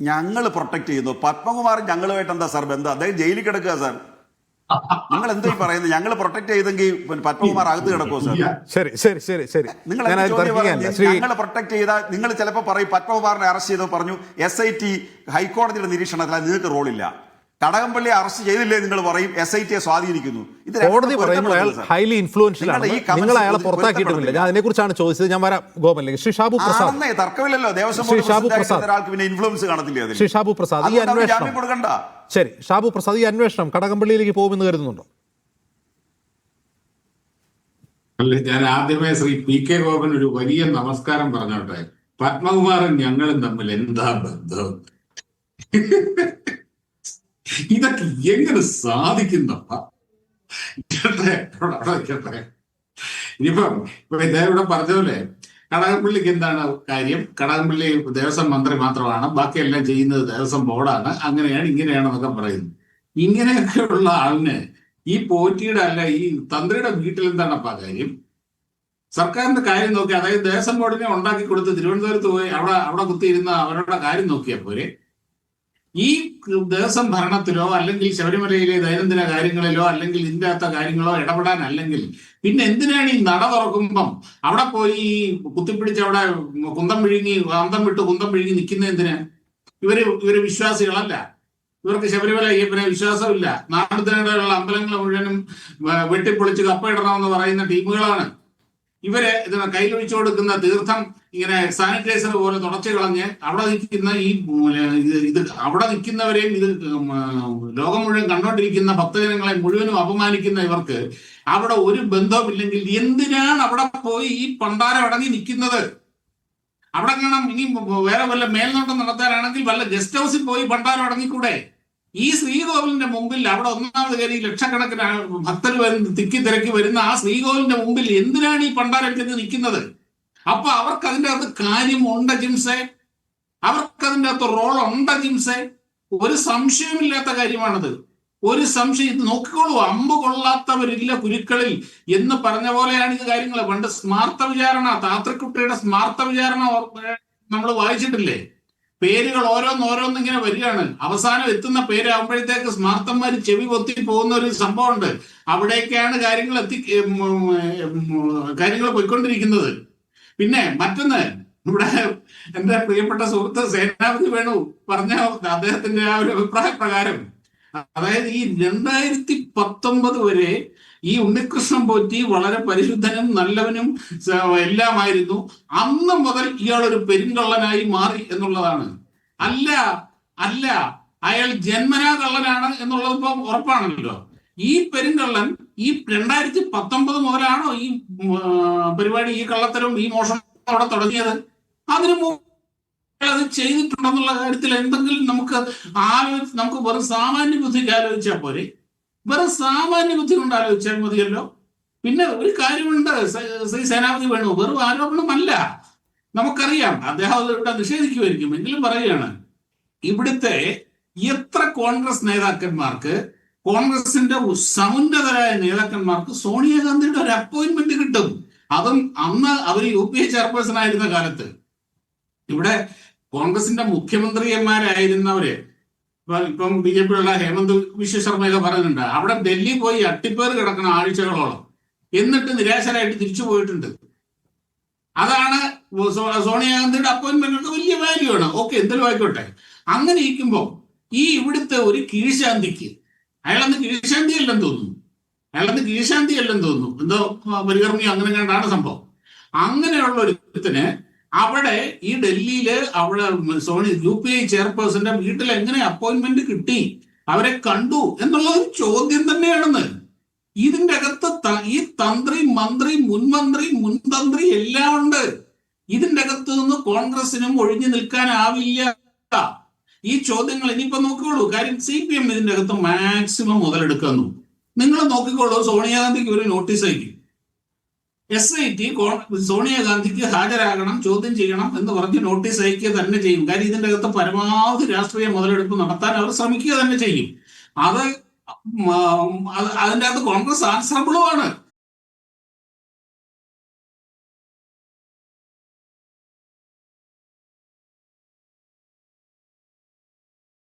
ഞങ്ങൾ പ്രൊട്ടക്ട് ചെയ്യുന്നു. പത്മകുമാർ ഞങ്ങളുമായിട്ട് എന്താ സാർ ബന്ധം? അദ്ദേഹം ജയിലിൽ കിടക്കുക സാർ നിങ്ങൾ എന്താ ഈ പറയുന്നത്? ഞങ്ങൾ പ്രൊട്ടക്ട് ചെയ്തെങ്കിൽ പത്മകുമാർ അകത്ത് കിടക്കുമോ സാർ ശരി ശരി ശരി ശരി. നിങ്ങൾ ഞങ്ങൾ പ്രൊട്ടക്ട് ചെയ്ത നിങ്ങൾ ചിലപ്പോൾ പറയും പത്മകുമാറിനെ അറസ്റ്റ് ചെയ്തോ പറഞ്ഞു. എസ് ഐ ടി ഹൈക്കോടതിയുടെ നിരീക്ഷണത്തിൽ നിങ്ങൾക്ക് റോളില്ല കടകംപള്ളി അറസ്റ്റ് ചെയ്തില്ലേ നിങ്ങൾ പറയും? എസ് ഐ ടിയെ സ്വാധീനിക്കുന്നു. ഇത് കോടതി പറയുമ്പോൾ അയാൾ ഹൈലി ഇൻഫ്ലുവൻഷ്യൽ ആണ്. നിങ്ങൾ അയാളെ പുറത്താക്കിയിട്ടില്ല ഞാൻ അതിനെക്കുറിച്ചാണ് ചോദിച്ചത്. ഞാൻ വരാം ഗോപനിലേക്ക്. ശ്രീ ഷാബു പ്രസാദ്. തർക്കമില്ലല്ലോ. ദേവസ്വം ശ്രീ ഷാബു പ്രസാദ്. ഒരാൾക്ക് പിന്നെ ഇൻഫ്ലുവൻസ് കാണത്തില്ലേ ശ്രീ ഷാബു പ്രസാദ് ഈ അന്വേഷണം ശരി ഷാബു പ്രസാദ് ഈ അന്വേഷണം കടകംപള്ളിയിലേക്ക് പോകുമെന്ന് കരുതുന്നുണ്ടോ? അല്ല ഞാൻ ആദ്യമേ ശ്രീ പി കെ ഗോപൻ ഒരു വലിയ നമസ്കാരം പറഞ്ഞോട്ടെ. പത്മകുമാറും ഞങ്ങളും തമ്മിൽ എന്താ ബന്ധം? ഇതൊക്കെ എങ്ങനെ കേട്ടെ. ഇനിയിപ്പം ഇപ്പൊ ഇദ്ദേഹം ഇവിടെ പറഞ്ഞ പോലെ കടകംപള്ളിക്ക് എന്താണ് കാര്യം? കടകംപള്ളി ദേവസ്വം മന്ത്രി മാത്രമാണ് ബാക്കിയെല്ലാം ചെയ്യുന്നത് ദേവസ്വം ബോർഡാണ്. അങ്ങനെയാണ് ഇങ്ങനെയാണെന്നൊക്കെ പറയുന്നു ഇങ്ങനെയൊക്കെയുള്ള ആളിന് ഈ പോറ്റിയുടെ അല്ല ഈ തന്ത്രിയുടെ വീട്ടിൽ എന്താണപ്പാ കാര്യം? സർക്കാരിന്റെ കാര്യം നോക്കി അതായത് ദേവസ്വം ബോർഡിനെ ഉണ്ടാക്കി കൊടുത്ത് തിരുവനന്തപുരത്ത് പോയി അവിടെ അവിടെ കുത്തിയിരുന്ന അവരുടെ കാര്യം നോക്കിയാൽ പോരെ? ഈ ദേവസ്വം ഭരണത്തിലോ അല്ലെങ്കിൽ ശബരിമലയിലെ ദൈനംദിന കാര്യങ്ങളിലോ അല്ലെങ്കിൽ ഇതിന്റെ അകത്ത കാര്യങ്ങളോ ഇടപെടാൻ അല്ലെങ്കിൽ പിന്നെ എന്തിനാണ് ഈ നട തുറക്കുമ്പം അവിടെ പോയി കുത്തിപ്പിടിച്ച് അവിടെ കുന്തം വിഴുങ്ങി അന്തം വിട്ട് കുന്തം വിഴുങ്ങി നിൽക്കുന്ന എന്തിനാ? ഇവർ ഇവർ വിശ്വാസികളല്ല. ഇവർക്ക് ശബരിമല അയ്യപ്പനെ വിശ്വാസമില്ല. നാടുതിനുള്ള അമ്പലങ്ങൾ മുഴുവനും വെട്ടിപ്പൊളിച്ച് കപ്പയിടണമെന്ന് പറയുന്ന ടീമുകളാണ്. ഇവർ ഇതിന് കയ്യിലൊഴിച്ചു കൊടുക്കുന്ന തീർത്ഥം ഇങ്ങനെ സാനിറ്റൈസർ പോലെ തുടച്ചു കളഞ്ഞ് അവിടെ നിൽക്കുന്ന ഈ ഇത് ഇത് അവിടെ നിൽക്കുന്നവരെയും ഇത് ലോകം മുഴുവൻ കണ്ടോണ്ടിരിക്കുന്ന ഭക്തജനങ്ങളെ മുഴുവനും അപമാനിക്കുന്ന ഇവർക്ക് അവിടെ ഒരു ബന്ധവുമില്ലെങ്കിൽ എന്തിനാണ് അവിടെ പോയി ഈ പണ്ടാരം അടങ്ങി നിൽക്കുന്നത്? അവിടെ കാണാം ഇനി വേറെ വല്ല മേൽനോട്ടം നടത്താനാണെങ്കിൽ വല്ല ഗസ്റ്റ് ഹൗസിൽ പോയി പണ്ടാരം അടങ്ങിക്കൂടെ ഈ ശ്രീകോവിലിന്റെ മുമ്പിൽ അവിടെ ഒന്നാമത് കയറി ലക്ഷക്കണക്കിന് ഭക്തർ വരുന്ന തിക്കി തിരക്കി വരുന്ന ആ ശ്രീകോവിലിന്റെ മുമ്പിൽ എന്തിനാണ് ഈ പണ്ടാരം ചെന്ന് നിൽക്കുന്നത്? അപ്പൊ അവർക്ക് അതിന്റെ അകത്ത് കാര്യം ഉണ്ട് ജിംസെ. അവർക്ക് അതിന്റെ അകത്ത് റോൾ ഉണ്ട് ജിംസെ. ഒരു സംശയമില്ലാത്ത കാര്യമാണത്. ഒരു സംശയം ഇത് നോക്കിക്കോളൂ അമ്പ് കൊള്ളാത്തവരില്ല കുരുക്കളിൽ എന്ന് പറഞ്ഞ പോലെയാണ് ഇത് കാര്യങ്ങൾ പണ്ട് സ്മാർത്ഥ വിചാരണ താത്രക്കുട്ടിയുടെ സ്മാർത്ഥ വിചാരണ നമ്മൾ വായിച്ചിട്ടില്ലേ? പേരുകൾ ഓരോന്ന് ഓരോന്ന് ഇങ്ങനെ വരികയാണ്. അവസാനം എത്തുന്ന പേരാകുമ്പോഴത്തേക്ക് സ്മാർത്തന്മാർ ചെവി കൊത്തി പോകുന്ന ഒരു സംഭവമുണ്ട്. അവിടേക്കാണ് കാര്യങ്ങൾ എത്തി കാര്യങ്ങൾ പോയിക്കൊണ്ടിരിക്കുന്നത്. പിന്നെ മറ്റൊന്ന് ഇവിടെ എന്റെ പ്രിയപ്പെട്ട സുഹൃത്ത് സേനാപതി വേണു പറഞ്ഞ അദ്ദേഹത്തിന്റെ ആ ഒരു അഭിപ്രായ പ്രകാരം അതായത് ഈ രണ്ടായിരത്തി പത്തൊമ്പത് വരെ ഈ ഉണ്ണികൃഷ്ണൻ പോറ്റി വളരെ പരിശുദ്ധനും നല്ലവനും എല്ലാമായിരുന്നു. അന്ന് മുതൽ ഇയാൾ ഒരു പെരുങ്കള്ളനായി മാറി എന്നുള്ളതാണ്. അല്ല അല്ല അയാൾ ജന്മനാ കള്ളനാണ് എന്നുള്ളത് ഇപ്പം ഉറപ്പാണല്ലോ. ഈ പെരുങ്കള്ളൻ ഈ രണ്ടായിരത്തി പത്തൊമ്പത് മുതലാണോ ഈ പരിപാടി ഈ കള്ളത്തരവും ഈ മോഷണം അവിടെ തുടങ്ങിയത്? അതിനു അത് ചെയ്തിട്ടുണ്ടെന്നുള്ള കാര്യത്തിൽ എന്തെങ്കിലും നമുക്ക് ആലോചിച്ച് നമുക്ക് വെറും സാമാന്യ ബുദ്ധിക്ക് ആലോചിച്ചാൽ പോരെ. വെറും സാമാന്യ ബുദ്ധി കൊണ്ട് ആലോചിച്ചാൽ മതിയല്ലോ. പിന്നെ ഒരു കാര്യമുണ്ട്. ശ്രീ സേനാപതി വേണു വെറും ആരോപണമല്ല. നമുക്കറിയാം അദ്ദേഹം ഇവിടെ നിഷേധിക്കുമായിരിക്കും. എങ്കിലും പറയുകയാണ് ഇവിടുത്തെ എത്ര കോൺഗ്രസ് നേതാക്കന്മാർക്ക് കോൺഗ്രസിന്റെ സമുന്നതരായ നേതാക്കന്മാർക്ക് സോണിയാഗാന്ധിയുടെ ഒരു അപ്പോയിന്റ്മെന്റ് കിട്ടും. അതും അന്ന് അവർ യു പി എ ചെയർപേഴ്സൺ ആയിരുന്ന കാലത്ത്. ഇവിടെ കോൺഗ്രസിന്റെ മുഖ്യമന്ത്രിമാരായിരുന്നവര് ഇപ്പൊ- ബി ജെ പിയുള്ള ഹേമന്ത് വിശ്വ ശർമ്മയൊക്കെ അവിടെ ഡൽഹി പോയി അട്ടിപ്പേർ കിടക്കണം ആഴ്ചകളോളം. എന്നിട്ട് നിരാശരായിട്ട് തിരിച്ചു പോയിട്ടുണ്ട്. അതാണ് സോണിയാഗാന്ധിയുടെ അപ്പോയിന്റ്മെന്റ് വലിയ വാല്യൂ ആണ്. ഓക്കെ എന്തെങ്കിലും ആയിക്കോട്ടെ. അങ്ങനെ ഇരിക്കുമ്പോൾ ഈ ഇവിടുത്തെ ഒരു കീഴ്ശാന്തിക്ക് അയാളന്ന് കീഴ്ശാന്തി അല്ലെന്ന് തോന്നുന്നു. അയാളന്ന് കീഴ്ശാന്തി അല്ലെന്ന് തോന്നുന്നു. എന്തോ പരികർമ്മി അങ്ങനെ കണ്ടാണ് സംഭവം. അങ്ങനെയുള്ള ഒരുത്തിന് അവിടെ ഈ ഡൽഹിയിൽ അവിടെ സോണി യു പി ഐ ചെയർപേഴ്സന്റെ വീട്ടിൽ എങ്ങനെ അപ്പോയിന്റ്മെന്റ് കിട്ടി? അവരെ കണ്ടു എന്നുള്ള ഒരു ചോദ്യം തന്നെയാണെന്ന്. ഇതിന്റെ അകത്ത് ഈ തന്ത്രി മന്ത്രി മുൻമന്ത്രി മുൻതന്ത്രി എല്ലാം ഉണ്ട്. ഇതിന്റെ അകത്ത് നിന്ന് കോൺഗ്രസിനും ഒഴിഞ്ഞു നിൽക്കാനാവില്ല. ഈ ചോദ്യങ്ങൾ ഇനിയിപ്പോ നോക്കിക്കോളൂ. കാര്യം സി പി എം ഇതിന്റെ അകത്ത് മാക്സിമം മുതലെടുക്കുന്നു നിങ്ങൾ നോക്കിക്കോളൂ സോണിയാഗാന്ധിക്ക് ഒരു നോട്ടീസ് അയക്കും. എസ് ഐ ടി സോണിയാഗാന്ധിക്ക് ഹാജരാകണം ചോദ്യം ചെയ്യണം എന്ന് പറഞ്ഞ് നോട്ടീസ് അയക്കുക തന്നെ ചെയ്യും. കാര്യം ഇതിന്റെ അകത്ത് പരമാവധി രാഷ്ട്രീയ മുതലെടുപ്പ് നടത്താൻ അവർ ശ്രമിക്കുക തന്നെ ചെയ്യും. അത് അതിന്റെ അകത്ത് കോൺഗ്രസ് ആൻസറബിളുമാണ്